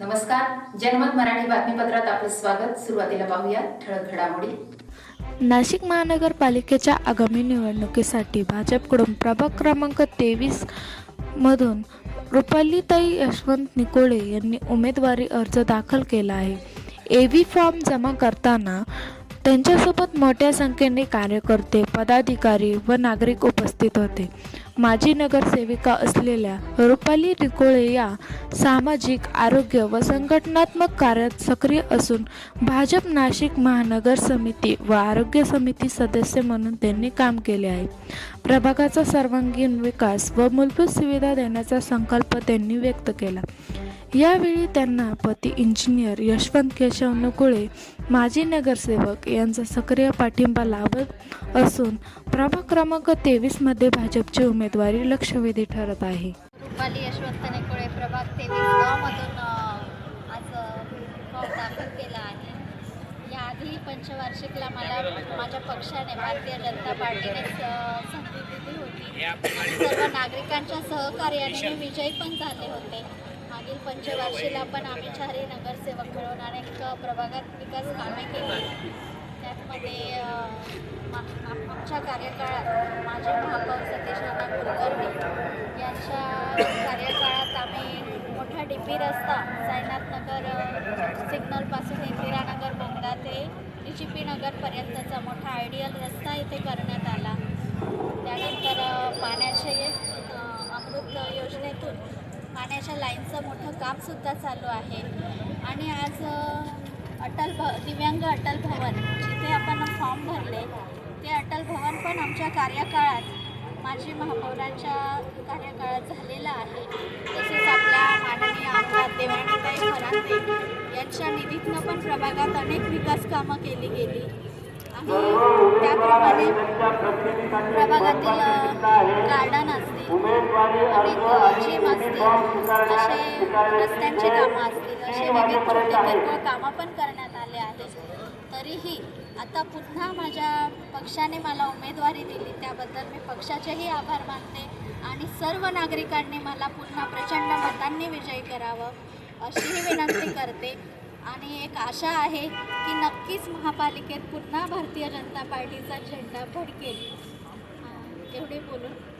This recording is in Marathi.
नमस्कार. जनमत मराठी बातमीपत्रात आपलं स्वागत. सुरुवातीला पाहूया ठळक घडामोडी. नाशिक महानगरपालिकेच्या आगामी निवडणुकीसाठी भाजपकडून प्रभाग क्रमांक तेवीस मधून रुपालीताई यशवंत निकोळे यांनी उमेदवारी अर्ज दाखल केला आहे. ए व्ही फॉर्म जमा करताना त्यांच्यासोबत मोठ्या संख्येने कार्यकर्ते पदाधिकारी व नागरिक उपस्थित होते. माजी नगरसेविका असलेल्या रुपाली रिकोळे या सामाजिक आरोग्य व संघटनात्मक कार्यात सक्रिय असून भाजप नाशिक महानगर समिती व आरोग्य समिती सदस्य म्हणून त्यांनी काम केले आहे. प्रभागाचा सर्वांगीण विकास व मूलभूत सुविधा देण्याचा संकल्प त्यांनी व्यक्त केला. यावेळी त्यांना पती इंजिनियर यशवंत केशव नकुळे माजी नगरसेवक यांचा सक्रिय पाठिंबा लाभत असून प्रभाग क्रमांक तेवीसमध्ये भाजपची उमेदवारी लक्षवेधी ठरत आहे. रुपाली यशवंत नेकोळे प्रभाग तेवीस आज फॉर्म दाखल केला आहे. याआधी पंचवार्षिकला मला माझ्या पक्षाने भारतीय जनता पार्टीने संधी दिली होती. सर्व नागरिकांच्या सहकार्याने मी विजयी पण झाले होते. मागील पंचवार्षिकला पण आम्ही चारही नगरसेवक मिळून अनेक प्रभागात विकास कामे केली. त्यामध्ये मा- आमच्या कार्यकाळात माझे महापौर सतीश नाना कुलकर्णी यांच्या कार्यकाळात आम्ही मोठा डी पी रस्ता साईनाथनगर सिग्नलपासून इंदिरानगर बोंगा ते डी जी पी नगरपर्यंतचा मोठा आयडियल रस्ता इथे करण्यात आला. त्यानंतर पाण्याचे अमृत योजनेतून पाण्याच्या लाईनचं मोठं कामसुद्धा चालू आहे. आणि आज अटल भ दिव्यांग अटल भवन जिथे आपण फॉर्म भरले ते अटल भवन पण आमच्या कार्यकाळात माजी महापौरांच्या कार्यकाळात झालेलं आहे. तसेच आपल्या माननीय आमदार देवाणीताई फरांदे यांच्या निधीतनं पण प्रभागात अनेक विकास कामं केली गेली. त्याप्रमाणे प्रभागातील गार्डन असतील अनेक जिम असतील असे रस्त्यांची कामं असतील असे विविध छोटे किरकोळ कामं पण करण्यात आले आहेत. तरीही आता पुन्हा माझ्या पक्षाने मला उमेदवारी दिली त्याबद्दल मी पक्षाचेही आभार मानते आणि सर्व नागरिकांनी मला पुन्हा प्रचंड मतांनी विजयी करावं अशीही विनंती करते. आणि एक आशा आहे की नक्कीच महापालिकेत पुन्हा भारतीय जनता पार्टीचा झेंडा फडकेल. एवढे बोलून.